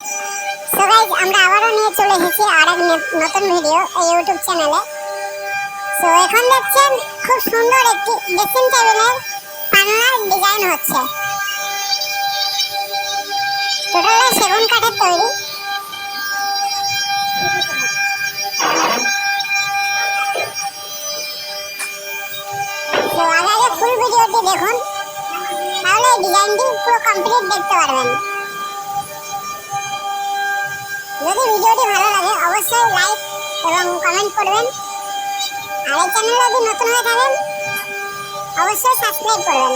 So guys আমরা আবারও নিয়ে চলে এসেছি আর নতুন ভিডিও এই ইউটিউব চ্যানেলে সো এখন দেখছেন খুব সুন্দর একটি ড্রেসিং টেবিলের পান্নার ডিজাইন হচ্ছে। টোটালটা সেগুন কাঠের তৈরি। তো আগে ফুল ভিডিওটি দেখুন। তাহলে ডিজাইনটি পুরো কমপ্লিট দেখতে পারবেন। যদি ভিডিওটি ভালো লাগে, অবশ্যই লাইক এবং কমেন্ট করবেন। আর এই চ্যানেল যদি নতুন হয়ে থাকেন, অবশ্যই সাবস্ক্রাইব করবেন।